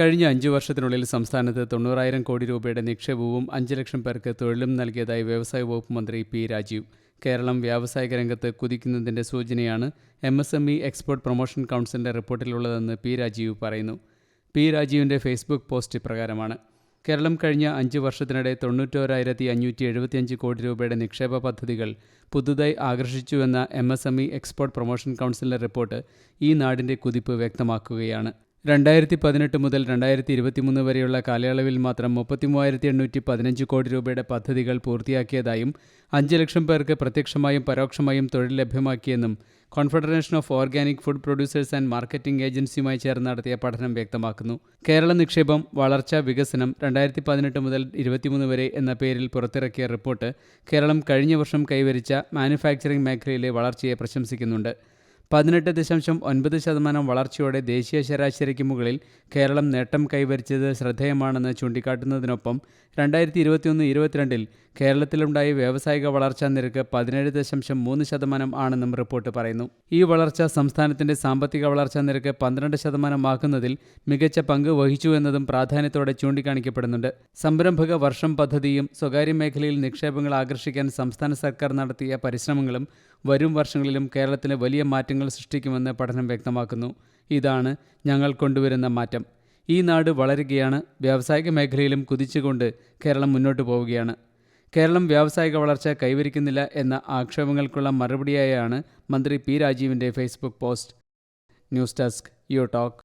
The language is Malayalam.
കഴിഞ്ഞ അഞ്ചു വർഷത്തിനുള്ളിൽ സംസ്ഥാനത്ത് തൊണ്ണൂറായിരം കോടി രൂപയുടെ നിക്ഷേപവും അഞ്ച് ലക്ഷം പേർക്ക് തൊഴിലും നൽകിയതായി വ്യവസായ വകുപ്പ് മന്ത്രി പി രാജീവ്. കേരളം വ്യാവസായിക രംഗത്ത് കുതിക്കുന്നതിന്റെ സൂചനയാണ് M S M E export promotion കൗൺസിലിന്റെ റിപ്പോർട്ടിലുള്ളതെന്ന് പി രാജീവ് പറയുന്നു. പി രാജീവിന്റെ ഫേസ്ബുക്ക് പോസ്റ്റ് പ്രകാരമാണ്. കേരളം കഴിഞ്ഞ അഞ്ച് വർഷത്തിനിടെ തൊണ്ണൂറ്റോരായിരത്തി അഞ്ഞൂറ്റി എഴുപത്തിയഞ്ച് കോടി രൂപയുടെ നിക്ഷേപ പദ്ധതികൾ പുതുതായി ആകർഷിച്ചുവെന്ന M S M E export promotion കൗൺസിലിന്റെ റിപ്പോർട്ട് ഈ നാടിന്റെ കുതിപ്പ് വ്യക്തമാക്കുകയാണ്. രണ്ടായിരത്തി പതിനെട്ട് മുതൽ രണ്ടായിരത്തി ഇരുപത്തിമൂന്ന് വരെയുള്ള കാലയളവിൽ മാത്രം മുപ്പത്തി മൂവായിരത്തി എണ്ണൂറ്റി പതിനഞ്ച് കോടി രൂപയുടെ പദ്ധതികൾ പൂർത്തിയാക്കിയതായും അഞ്ച് ലക്ഷം പേർക്ക് പ്രത്യക്ഷമായും പരോക്ഷമായും തൊഴിൽ ലഭ്യമാക്കിയെന്നും confederation of organic food producers and marketing ഏജൻസിയുമായി ചേർന്ന് നടത്തിയ പഠനം വ്യക്തമാക്കുന്നു. കേരള നിക്ഷേപം വളർച്ച വികസനം രണ്ടായിരത്തി പതിനെട്ട് മുതൽ ഇരുപത്തിമൂന്ന് വരെ എന്ന പേരിൽ പുറത്തിറക്കിയ റിപ്പോർട്ട് കേരളം കഴിഞ്ഞ വർഷം കൈവരിച്ച മാനുഫാക്ചറിംഗ് മേഖലയിലെ വളർച്ചയെ പ്രശംസിക്കുന്നുണ്ട്. പതിനെട്ട് ദശാംശം ഒൻപത് ശതമാനം വളർച്ചയോടെ ദേശീയ ശരാശരിക്ക് മുകളിൽ കേരളം നേട്ടം കൈവരിച്ചത് ശ്രദ്ധേയമാണെന്ന് ചൂണ്ടിക്കാട്ടുന്നതിനൊപ്പം രണ്ടായിരത്തി ഇരുപത്തിയൊന്ന് ഇരുപത്തിരണ്ടിൽ കേരളത്തിലുണ്ടായ വ്യാവസായിക വളർച്ചാ നിരക്ക് പതിനേഴ് ദശാംശം മൂന്ന് ശതമാനം ആണെന്നും റിപ്പോർട്ട് പറയുന്നു. ഈ വളർച്ച സംസ്ഥാനത്തിന്റെ സാമ്പത്തിക വളർച്ചാ നിരക്ക് പന്ത്രണ്ട് ശതമാനമാക്കുന്നതിൽ മികച്ച പങ്ക് വഹിച്ചു എന്നതും പ്രാധാന്യത്തോടെ ചൂണ്ടിക്കാണിക്കപ്പെടുന്നുണ്ട്. സംരംഭക വർഷം പദ്ധതിയും സ്വകാര്യ മേഖലയിൽ നിക്ഷേപങ്ങൾ ആകർഷിക്കാൻ സംസ്ഥാന സർക്കാർ നടത്തിയ പരിശ്രമങ്ങളും വരും വർഷങ്ങളിലും കേരളത്തിന് വലിയ മാറ്റങ്ങൾ സൃഷ്ടിക്കുമെന്ന് പഠനം വ്യക്തമാക്കുന്നു. ഇതാണ് ഞങ്ങൾ കൊണ്ടുവരുന്ന മാറ്റം. ഈ നാട് വളരുകയാണ് വ്യാവസായിക മേഖലയിലും കുതിച്ചുകൊണ്ട് കേരളം മുന്നോട്ട് പോവുകയാണ്. കേരളം വ്യാവസായിക വളർച്ച കൈവരിക്കുന്നില്ല എന്ന ആക്ഷേപങ്ങൾക്കുള്ള മറുപടിയായാണ് മന്ത്രി P രാജീവിന്റെ Facebook post. News desk you talk